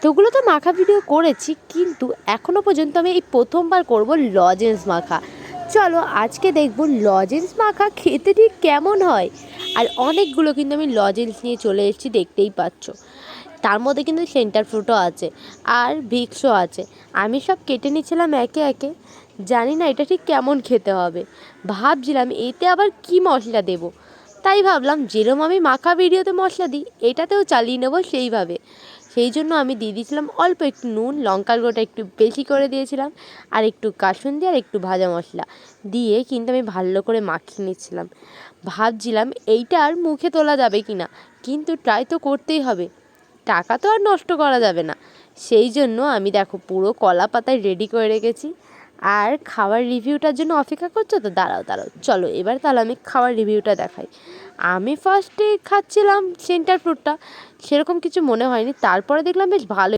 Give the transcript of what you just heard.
এতগুলো তো মাখা ভিডিও করেছি, কিন্তু এখনও পর্যন্ত আমি এই প্রথমবার করব লজেন্স মাখা। চলো আজকে দেখব লজেন্স মাখা খেতে ঠিক কেমন হয়। আর অনেকগুলো কিন্তু আমি লজেন্স নিয়ে চলে এসেছি, দেখতেই পাচ্ছ। তার মধ্যে কিন্তু সেন্টার ফ্রুটও আছে আর ভিক্সও আছে। আমি সব কেটে নিচ্ছিলাম একে একে। জানি না এটা ঠিক কেমন খেতে হবে। ভাবছিলাম এতে আবার কি মশলা দেবো? তাই ভাবলাম, যেরম আমি মাখা ভিডিওতে মশলা দিই, এটাতেও চালিয়ে নেব সেইভাবে। সেই জন্য আমি দিয়ে দিয়েছিলাম অল্প একটু নুন, লঙ্কার গোটা একটু বেশি করে দিয়েছিলাম, আর একটু কাসুন্দি আর একটু ভাজা মশলা দিয়ে কিন্তু আমি ভালো করে মাখিয়ে নিচ্ছিলাম। ভাবছিলাম এইটা আর মুখে তোলা যাবে কি না কিন্তু ট্রাই তো করতেই হবে। টাকা তো আর নষ্ট করা যাবে না। সেই জন্য আমি দেখো পুরো কলা পাতায় রেডি করে রেখেছি। আর খাওয়ার রিভিউটার জন্য অপেক্ষা করছ তো? দাঁড়াও দাঁড়াও। চলো, এবার তাহলে আমি খাওয়ার রিভিউটা দেখাই। আমি ফার্স্টে খাচ্ছিলাম সেন্টার ফ্রুটটা সেরকম কিছু মনে হয়নি। তারপরে দেখলাম বেশ ভালো